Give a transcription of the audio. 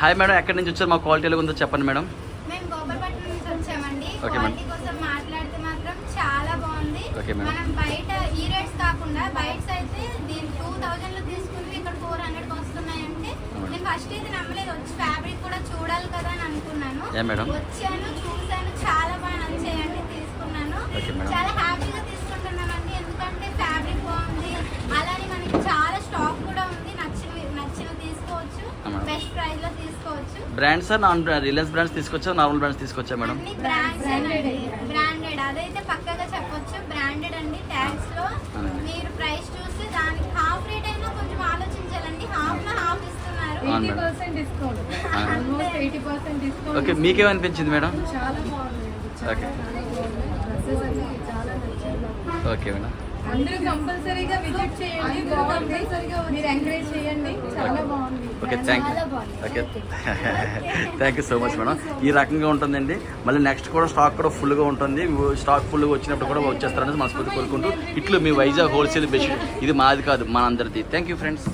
Hi madam ఎక్కడి నుంచి వచ్చారు మా క్వాలిటీ ఎలా ఉందో చెప్పండి మేడం మేము గోపల్పట్నం నుంచి వచ్చామండి ఓకే, మేడం. క్వాలిటీ కోసం మాట్లాడితే మాత్రం చాలా బాగుంది ఓకే, మేడం. మనం బయట ఈ రేట్స్ కాకుండా బయట అయితే దీని టూ థౌజండ్లో తీసుకుని ఇక్కడ ఫోర్ హండ్రెడ్ వస్తున్నాయంటే అవును. నేను ఫస్ట్ అయితే నమ్మలేదు వచ్చి ఫ్యాబ్రిక్ కూడా చూడాలి కదా అని అనుకున్నాను ఏ, మేడం? వచ్చాను చూసాను చాలా బాగా నచ్చాయండి తీసుకున్నాను ఓకే, మేడం. చాలా హ్యాపీగా ఎందుకంటే ఫ్యాబ్రిక్ బాగుంది అలానే మనకి చాలా బెస్ట్ ప్రైస్లో తీసుకోవచ్చు. బ్రాండ్స్ నాన్ రిలయన్స్ బ్రాండ్స్ తీసుకొచ్చా నార్మల్ బ్రాండ్స్ తీసుకొచ్చా మేడం అన్ని బ్రాండ్స్ బ్రాండెడ్ అదైతే పక్కగా చెప్పొచ్చు. బ్రాండెడ్ అండి ట్యాగ్స్లో. మీరు ప్రైస్ చూసి దానికి హాఫ్ రేట్ అయినా కొంచెం ఆలోచించాలండి. హాఫ్లో హాఫ్ ఇస్తున్నారు. అవును eighty madam. Percent discount. Almost eighty percent discount okay మీకేమనిపించింది madam చాలా బాగుంది. ఓకే. డ్రెస్సెస్ అన్ని చాలా ఓకే మేడం అందరూ కంపల్సరీగా విజిట్ చేయండి. కంపల్సరీగా మీరు ఎంకరేజ్ చేయండి. Okay thank you okay. Thank you so much madam ఈ రకంగా ఉంటుందండి. మళ్ళీ నెక్స్ట్ కూడా స్టాక్ కూడా ఫుల్గా ఉంటుంది. స్టాక్ ఫుల్గా వచ్చినప్పుడు కూడా వచ్చేస్తారని మనస్ఫూర్తి కోరుకుంటూ ఇట్లు మీ వైజాగ్ హోల్సేల్ బెస్ట్ ఇది మాది కాదు మనందరిది. Thank you friends